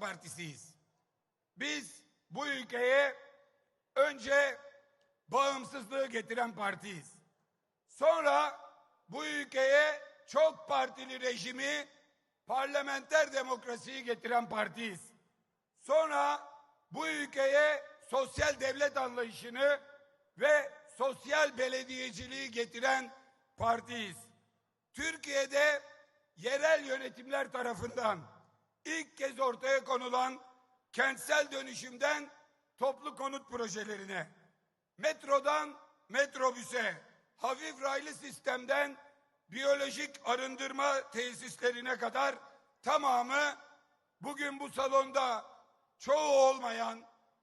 partisiyiz. Biz bu ülkeye önce bağımsızlığı getiren partiyiz. Sonra bu ülkeye çok partili rejimi, parlamenter demokrasiyi getiren partiyiz. Sonra bu ülkeye sosyal devlet anlayışını ve sosyal belediyeciliği getiren partiyiz. Türkiye'de yerel yönetimler tarafından ilk kez ortaya konulan kentsel dönüşümden toplu konut projelerine, metrodan metrobüse, hafif raylı sistemden biyolojik arındırma tesislerine kadar tamamı bugün bu salonda çoğu olmayan,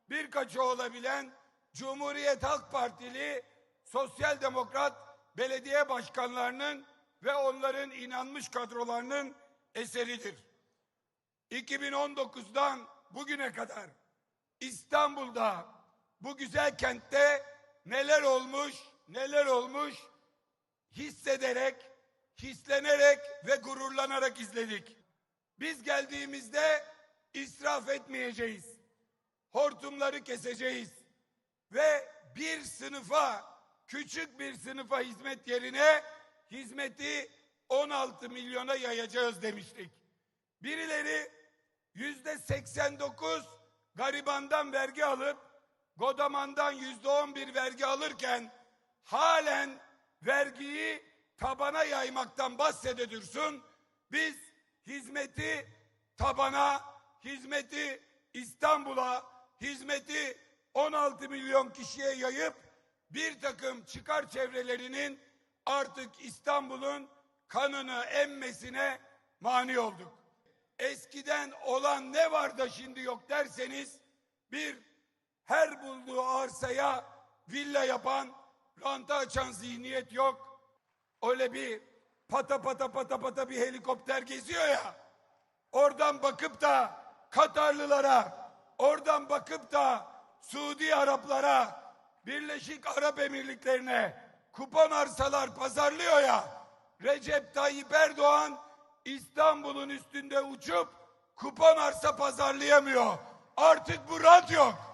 birkaçı olabilen Cumhuriyet Halk Partili Sosyal Demokrat belediye başkanlarının ve onların inanmış kadrolarının eseridir. 2019'dan bugüne kadar İstanbul'da bu güzel kentte neler olmuş, neler olmuş hissederek, hislenerek ve gururlanarak izledik. Biz geldiğimizde israf etmeyeceğiz. Hortumları keseceğiz. Ve bir sınıfa, küçük bir sınıfa hizmet yerine hizmeti 16 milyona yayacağız demiştik. Birileri yüzde 89 garibandan vergi alıp Godaman'dan yüzde 11 vergi alırken halen vergiyi tabana yaymaktan bahsede dursun. Biz hizmeti tabana, hizmeti İstanbul'a, hizmeti 16 milyon kişiye yayıp bir takım çıkar çevrelerinin artık İstanbul'un kanını emmesine mani olduk. Eskiden olan ne var da şimdi yok derseniz bir her bulduğu arsaya villa yapan, ranta açan zihniyet yok. Öyle bir pata pata pata pata bir helikopter geziyor ya. Oradan bakıp da Katarlılara, oradan bakıp da Suudi Araplara, Birleşik Arap Emirlikleri'ne kupon arsalar pazarlıyor ya. Recep Tayyip Erdoğan İstanbul'un üstünde uçup kupon arsa pazarlayamıyor. Artık bu rant yok.